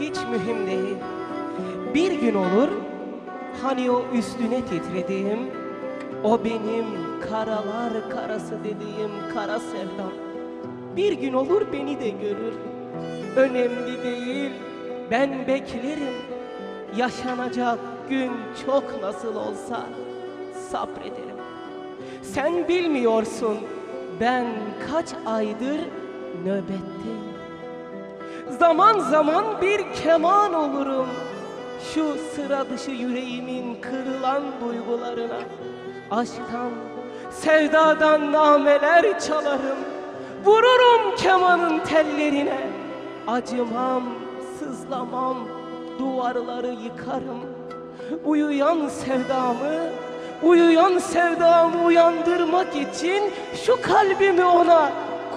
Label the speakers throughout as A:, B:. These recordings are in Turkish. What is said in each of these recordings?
A: hiç mühim değil. Bir gün olur hani o üstüne titrediğim, o benim karalar karası dediğim kara sevdam. Bir gün olur beni de görür. Önemli değil, ben beklerim. Yaşanacak gün çok nasıl olsa sabrederim. Sen bilmiyorsun ben kaç aydır nöbetteyim. Zaman zaman bir keman olurum şu sıra dışı yüreğimin kırılan duygularına. Aşktan, sevdadan nameler çalarım. Vururum kemanın tellerine. Acımam, sızlamam, duvarları yıkarım. Uyuyan sevdamı, uyuyan sevdamı uyandırmak için şu kalbimi ona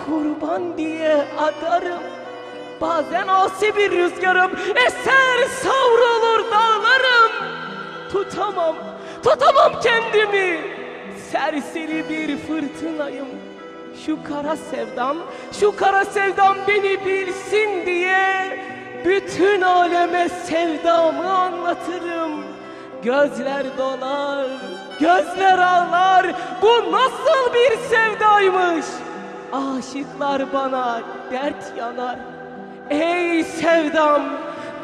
A: kurban diye adarım. Bazen asi bir rüzgarım eser savrulur dağlarım. Tutamam, tutamam kendimi. Serseri bir fırtınayım. Şu kara sevdam, şu kara sevdam beni bilsin diye bütün aleme sevdamı anlatırım. Gözler dolar, gözler ağlar. Bu nasıl bir sevdaymış? Aşıklar bana dert yanar. Ey sevdam,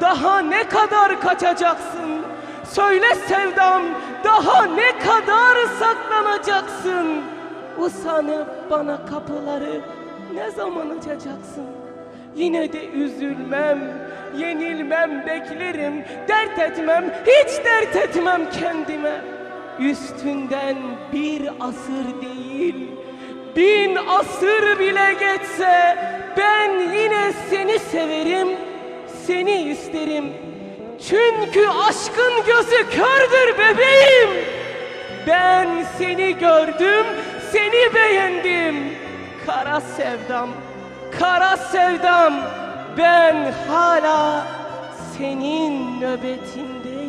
A: daha ne kadar kaçacaksın? Söyle sevdam, daha ne kadar saklanacaksın? Usanıp bana kapıları ne zaman açacaksın? Yine de üzülmem, yenilmem, beklerim, dert etmem, hiç dert etmem kendime. Üstünden bir asır değil, bin asır bile geçse severim, seni isterim. Çünkü aşkın gözü kördür bebeğim. Ben seni gördüm, seni beğendim. Kara sevdam, kara sevdam. Ben hala senin nöbetindeyim.